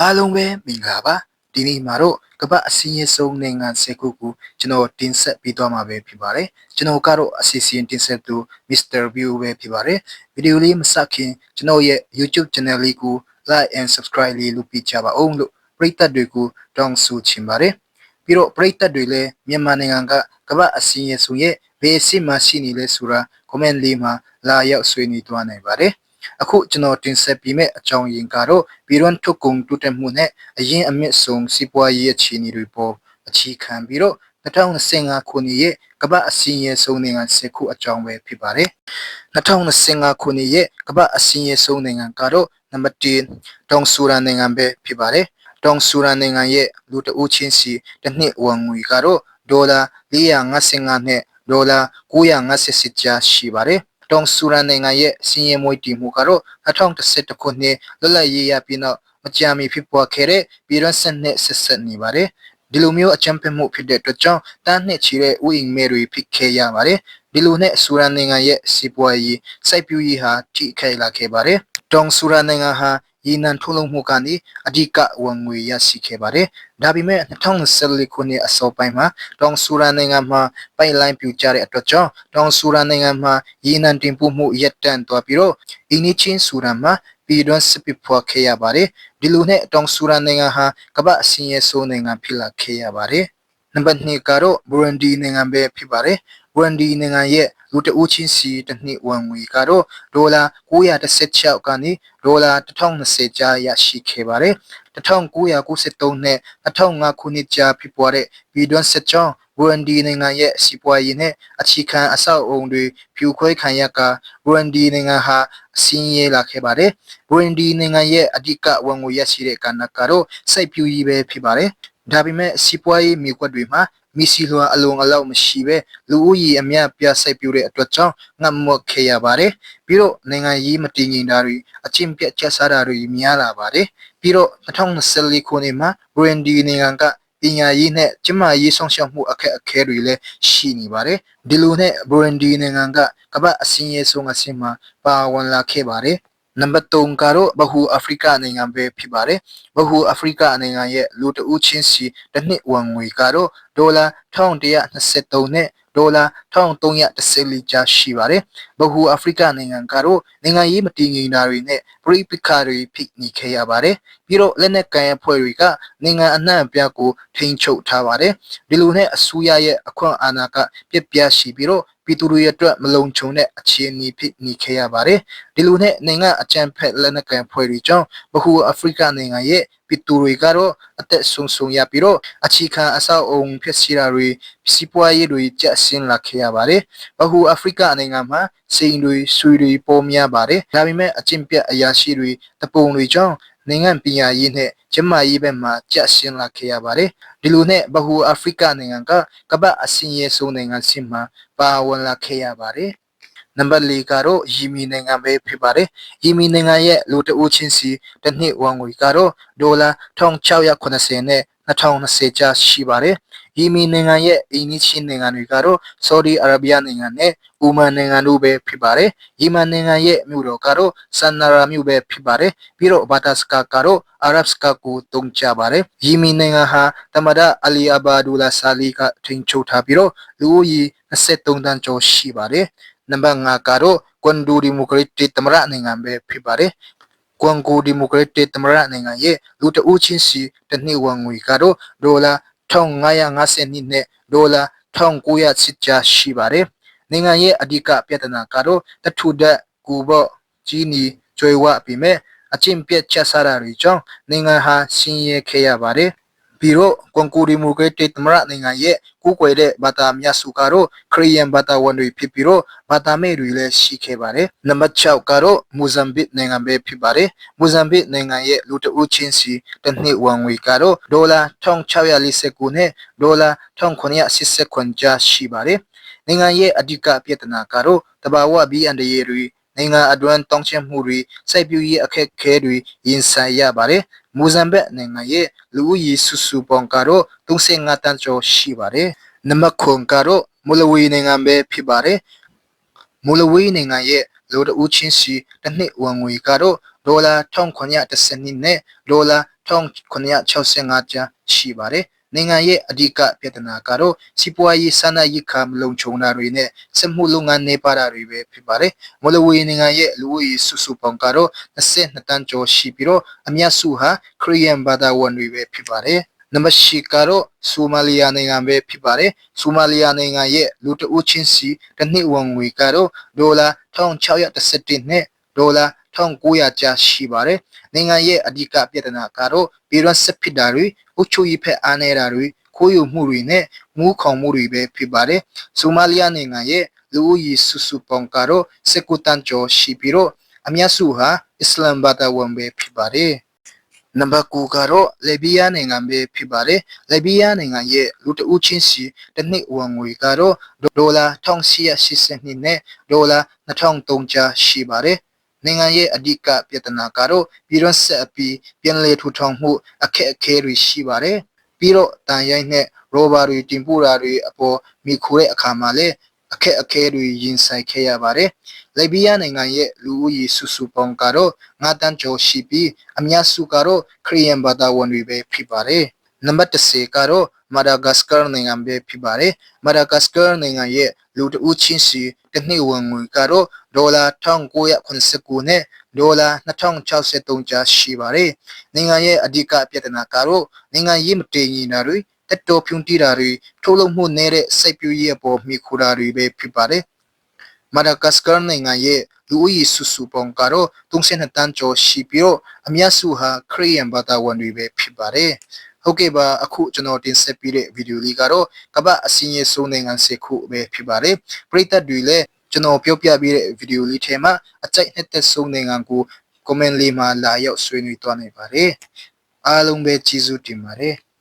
အားလုံးပဲမင်္ဂလာပါဒီနေ့မှာတော့ကမ္ဘာအစင်းရဆုံးနိုင်ငံ၁၀ခုကိုကျွန်တော်တင်ဆက်ပေးသွားမှာပဲဖြစ်ပါတယ်ကျွန်တော်ကတော့အစီအစဉ်တင်ဆက်သူ Mr. View ပဲဖြစ်ပါတယ်ဗီဒီယိုလေးမစခင်ကျွန်တော်ရဲ့ YouTube channel လေးကို like and subscribe လေးလုပ်ပေးကြပါဦးလို့ပရိသတ်တွေကိုတောင်းဆိုချင်ပါတယ်ပြီးတော့ပရိသတ်တွေလည်းမြန်မာနိုင်ငံကကမ္ဘာအစင်းရဆုံးရဲ့ဘယ်အစစ်မှရှိနေလဲဆိုတာ comment လေးမှာလာရောက်ဆွေးနွေးသွားနိုင်ပါတယ် အခုကျွန်တော်တင်ဆက်ပေးမယ့်အကြောင်းရင်းကတော့ပြည်တွင်းထုတ်ကုန်တိုးတက်မှုနဲ့အရင်အမြင့်ဆုံးစီးပွားရေးအခြေအနေတွေပေါ်အခြေခံပြီးတော့2025ခုနှစ်ရဲ့ကမ္ဘာအစည်းအဝေးဆုံးနိုင်ငံ10ခုအကြောင်းပဲဖြစ်ပါတယ်2025ခုနှစ်ရဲ့ကမ္ဘာအစည်းအဝေးဆုံးနိုင်ငံကတော့နံပါတ်1တောင်ဆူဒန်နိုင်ငံပဲဖြစ်ပါတယ်တောင်ဆူဒန်နိုင်ငံရဲ့လူတအုပ်ချင်းစီတစ်နှစ်ဝင်ငွေကတော့ဒေါ်လာ455နဲ့ဒေါ်လာ950ကျာရှိပါတယ် တောင်ဆူရန်နိုင်ငံရဲ့စီးရင်မွေးတည်မှုကတော့2011ခုနှစ်လွတ်လပ်ရေးရပြီးနောက်မကြာမီဖြစ်ပေါ်ခဲ့တဲ့ပြည်တွင်းစစ်နဲ့ဆက်ဆက်နေပါတယ်ဒီလိုမျိုးအကြမ်းဖက်မှုဖြစ်တဲ့အတွက်ကြောင့်တန်းနှစ်ချီတဲ့ဥယျာဉ်မဲတွေဖြစ်ခဲ့ရပါတယ်ဒီလိုနဲ့ဆူရန်နိုင်ငံရဲ့စီးပွားရေးစိုက်ပျိုးရေးဟာထိခိုက်လာခဲ့ပါတယ်တောင်ဆူရန်နိုင်ငံဟာ ရေနံထုတ်လုပ်မှုကနေအဓိကဝင်ငွေရရှိခဲ့ပါတယ်။ဒါပေမဲ့2024ခုနှစ်အစောပိုင်းမှာတောင်ဆူရန်နိုင်ငံမှာပိုက်လိုင်းပြူကျတဲ့အတွက်ကြောင့်တောင်ဆူရန်နိုင်ငံမှာရေနံတင်ပို့မှုရပ်တန့်သွားပြီးတော့အင်းနီချင်းဆူရန်မှာပြည်တွင်းစစ်ပဖွားခဲ့ရပါတယ်။ဒီလိုနဲ့တောင်ဆူရန်နိုင်ငံဟာကမ္ဘာအစင်းရဲ့ဆိုးနိုင်ငံဖြစ်လာခဲ့ရပါတယ်။နံပါတ်2ကတော့ဘူရန်ဒီနိုင်ငံပဲဖြစ်ပါတယ်။ ဘူရန်ဒီနိုင်ငံရဲ့လူတဦးချင်းစီတစ်နှစ်ဝင်ငွေကတော့ဒေါ်လာ916ကနေဒေါ်လာ1020ကျားရရှိခဲ့ပါတယ်1993နဲ့2005ခုနှစ်ကြာဖြစ်ပွားတဲ့ပြည်တွင်းစစ်ကြောင်းဘူရန်ဒီနိုင်ငံရဲ့စီးပွားရေးနဲ့အခြေခံအဆောက်အုံတွေဖြိုခွဲခံရကဘူရန်ဒီနိုင်ငံဟာအစင်းရဲလာခဲ့ပါတယ်ဘူရန်ဒီနိုင်ငံရဲ့အဓိကဝန်ငွေရရှိတဲ့ကဏ္ဍကတော့စိုက်ပျိုးရေးပဲဖြစ်ပါတယ် ဒါပေမဲ့စီးပွားရေးမြေကွက်တွေမှာမီစီလွှာအလုံးအလောက်မရှိပဲလူဦးရေအများပြစိုက်ပြိုးတဲ့အတွက်ကြောင့်ငတ်မွတ်ခဲ့ရပါတယ်ပြီးတော့နိုင်ငံရေးမတည်ငြိမ်တာတွေအချင်းပြတ်ချက်စားတာတွေများလာပါတယ်ပြီးတော့2024ခုနှစ်မှာ Brandy နိုင်ငံကပညာရေးနဲ့ကျန်းမာရေးဆောင်ရှောက်မှုအခက်အခဲတွေလည်းရှိနေပါတယ်ဒီလိုနဲ့ Brandy နိုင်ငံကကမ္ဘာအစင်းရဲဆုံးအဆင့်မှာပါဝင်လာခဲ့ပါတယ် နံပါတ်3ကတော့ဘဟူအာဖရိကနိုင်ငံပဲဖြစ်ပါတယ်။ဘဟူအာဖရိကနိုင်ငံရဲ့လူတဦးချင်းစီတစ်နှစ်ဝင်ငွေကတော့ဒေါ်လာ1123နဲ့ဒေါ်လာ1314ကျားရှိပါတယ်။ဘဟူအာဖရိကနိုင်ငံကတော့နိုင်ငံရေးမတည်ငြိမ်တာတွေနဲ့ပြည်ပခါတွေဖြစ်နေခဲ့ရပါတယ်။ပြီးတော့လက်နက်ကန်အဖွဲ့တွေကနိုင်ငံအနှံ့အပြားကိုထိန်းချုပ်ထားပါတယ်။ဒီလိုနဲ့အစိုးရရဲ့အခွင့်အာဏာကပြက်ပြားရှိပြီးတော့ပြည်သူတွေအတွက်မလုံခြုံတဲ့အခြေအနေဖြစ်နေခဲ့ရပါတယ်။ဒီလိုနဲ့နိုင်ငံအကြံဖက်လက်နက်ကန်ဖွဲ့တွေကြောင့်ဘဟုအာဖရိကနိုင်ငံရဲ့ ပြည်သူတွေကတော့အသက်ဆုံးရှုံးရပြီးတော့အခြေခံအဆောက်အုံဖြစ်စီတာတွေစီးပွားရေးတွေကျဆင်းလာခဲ့ရပါတယ်။ဘဟုအာဖရိကနိုင်ငံမှာစိန်တွေဆွေတွေပေါ်များပါတယ်။ဒါပေမဲ့အကျင့်ပြတ်အရာရှိတွေတပုံတွေကြောင့်နိုင်ငံပညာရေးနဲ့ကျမရေးဘက်မှာကျဆင်းလာခဲ့ရပါတယ်ဒီလိုနဲ့ဘဟူအာဖရိကနိုင်ငံကကမ္ဘာအစင်းရဲဆုံးနိုင်ငံဆင့်မှာပါဝင်လာခဲ့ရပါတယ် နံပါတ်၄ကတော့ယီမီနိုင်ငံပဲဖြစ်ပါတယ်။ယီမီနိုင်ငံရဲ့လူတအုပ်ချင်းစီတစ်နှစ်ဝန်ငွေကတော့ဒေါ်လာ1680နဲ့2020ကျရှိပါတယ်။ယီမီနိုင်ငံရဲ့အင်းနီချင်းနိုင်ငံတွေကတော့ဆော်ဒီအာရေဗျနိုင်ငံနဲ့အူမန်နိုင်ငံတို့ပဲဖြစ်ပါတယ်။ယီမန်နိုင်ငံရဲ့မြို့တော်ကတော့ဆန်နာရာမြို့ပဲဖြစ်ပါတယ်။ပြီးတော့ဘာတာစကာကတော့အာရပ်စကာကိုတုံးကြပါတယ်။ယီမီနိုင်ငံဟာတမဒအလီအဘာဒူလာဆာလီကထိန်ချုပ်ထားပြီးတော့လူဦးရေ23တန်းကျော်ရှိပါတယ်။ နံပါတ်5ကတော့ကွန်ဒူဒီမိုကရက်တစ်သမရနိုင်ငံပဲဖြစ်ပါတယ်။ကွန်ဂိုဒီမိုကရက်တစ်သမရနိုင်ငံရဲ့လူတဦးချင်းစီတစ်နှစ်ဝန်ငွေကတော့ဒေါ်လာ1550နဲ့ဒေါ်လာ1900ကျာရှိပါတယ်။နိုင်ငံရဲ့အဓိကပြဿနာကတော့တထုဒတ်ကူဘော့ကြီးနီကျွေဝပြီးမဲ့အချင်းပြက်ချက်စားတာတွေကြောင့်နိုင်ငံဟာဆင်းရဲခဲ့ရပါတယ် ပြီးတော့ကွန်ကိုဒီမိုကရက်တစ်သမရနိုင်ငံရဲ့ကူးကွယ်တဲ့ဘာသာများစုကတော့ခရီးယန်ဘာသာဝင်တွေဖြစ်ပြီးတော့ဘာသာမဲ့တွေလည်းရှိခဲ့ပါတယ်နံပါတ်6ကတော့မိုဇမ်ဘစ်နိုင်ငံပဲဖြစ်ပါတယ်မိုဇမ်ဘစ်နိုင်ငံရဲ့လူတဦးချင်းစီတစ်နှစ်ဝန်ငွေကတော့ဒေါ်လာ1649နဲ့ဒေါ်လာ1989ကျားရှိပါတယ်နိုင်ငံရဲ့အဓိကပြဿနာကတော့တဘာဝဘီအန်ဒရီတွေ နိုင်ငံအတွင်းတောင်းချမှုတွေစိုက်ပျိုးရေးအခက်အခဲတွေရင်ဆိုင်ရပါတယ်။မိုဇမ်ဘစ်နိုင်ငံရဲ့လူဦးရေစုစုပေါင်းကတော့35တန်းကျော်ရှိပါတယ်။နမခွန်ကတော့မူလဝီနိုင်ငံပဲဖြစ်ပါတယ်။မူလဝီနိုင်ငံရဲ့လူတဦးချင်းစီတစ်နှစ်ဝန်ငွေကတော့ဒေါ်လာ1912နဲ့ဒေါ်လာ1965ကျပ်ရှိပါတယ် နိုင်ငံရဲ့အဓိကပြဿနာကတော့စီးပွားရေးစားနပ်ရိက္ခာမလုံခြုံတာတွေနဲ့စက်မှုလုပ်ငန်းနေပါတာတွေပဲဖြစ်ပါတယ်။မလဝီနိုင်ငံရဲ့လူဦးရေစုစုပေါင်းကတော့22တန်းကျော်ရှိပြီးတော့အများစုဟာခရီးယန်ဘာသာဝင်တွေပဲဖြစ်ပါတယ်။နံပါတ်၈ကတော့ဆိုမာလီယာနိုင်ငံပဲဖြစ်ပါတယ်။ဆိုမာလီယာနိုင်ငံရဲ့လူတဦးချင်းစီတစ်နှစ်ဝင်ငွေကတော့ဒေါ်လာ1611နဲ့ဒေါ်လာ 1900ကျပ်ရှိပါတယ်။နိုင်ငံရဲ့အဓိကပြဿနာကတော့ပြည်တွင်းစစ်ဖြစ်တာတွေအုပ်ချုပ်ရေးဖက်အားနည်းတာတွေခိုးယူမှုတွေနဲ့ငူးခေါင်မှုတွေပဲဖြစ်ပါတယ်။ဆိုမာလီယာနိုင်ငံရဲ့လူဦးရေစုစုပေါင်းကတော့19တန်းကျော်ရှိပြီးတော့အများစုဟာအစ္စလမ်ဘာသာဝင်ပဲဖြစ်ပါတယ်။နံပါတ်9ကတော့လေဘီးယားနိုင်ငံပဲဖြစ်ပါတယ်။လေဘီးယားနိုင်ငံရဲ့လူတဦးချင်းစီတစ်နှစ်ဝင်ငွေကတော့ဒေါ်လာ1882နဲ့ဒေါ်လာ2300ကျပ်ရှိပါတယ်။ နိုင်ငံရဲ့အဓိကပြဿနာကတော့ပြည်တွင်းဆက်အပြီးပြည်လည်ထူထောင်မှုအခက်အခဲတွေရှိပါတယ်။ပြီးတော့တန်ရိုက်နဲ့ရောဘာတွေတင်ပို့တာတွေအပေါ်မိခိုတဲ့အခါမှာလည်းအခက်အခဲတွေရင်ဆိုင်ခဲ့ရပါတယ်။လေဘီးယားနိုင်ငံရဲ့လူဦးရေစုစုပေါင်းကတော့9တန်းကျော်ရှိပြီးအများစုကတော့ခရီးယန်ဘာသာဝင်တွေပဲဖြစ်ပါတယ်။ နံပါတ်10ကတော့မာဒါဂတ်စကာနိုင်ငံပဲဖြစ်ပါတယ်။မာဒါဂတ်စကာနိုင်ငံရဲ့လူတဦးချင်းစီတစ်နှစ်ဝင်ငွေကတော့ဒေါ်လာ1989နဲ့ဒေါ်လာ2063ကျပ်ရှိပါတယ်။နိုင်ငံရဲ့အဓိကပြဿနာကတော့နိုင်ငံရေးမတည်ငြိမ်တာတွေတက်တော်ဖြုံတီးတာတွေထုတ်လုပ်မှုနေတဲ့စိုက်ပျိုးရေးအပေါ်မိခိုတာတွေပဲဖြစ်ပါတယ်။မာဒါဂတ်စကာနိုင်ငံရဲ့လူဦးရေစုစုပေါင်းကတော့32တန်းကျော်ရှိပြီးတော့အများစုဟာခရီးယန်ဘာသာဝင်တွေပဲဖြစ်ပါတယ်။ ဟုတ်ကဲ့ပါအခုကျွန်တော်တင်ဆက်ပေးတဲ့ဗီဒီယိုလေးကတော့ကမ္ဘာအစင်းရဲ့စုံနိုင်ငံစစ်ခုပဲဖြစ်ပါတယ်။ပရိသတ်တွေလည်းကျွန်တော်ပြောပြပေးတဲ့ဗီဒီယိုလေးထဲမှာအကြိုက်နှစ်သက်ဆုံးနိုင်ငံကို comment လေးမှာလာရောက်ဆွေးနွေးသွားနိုင်ပါတယ်။အားလုံးပဲကျေးဇူးတင်ပါတယ်။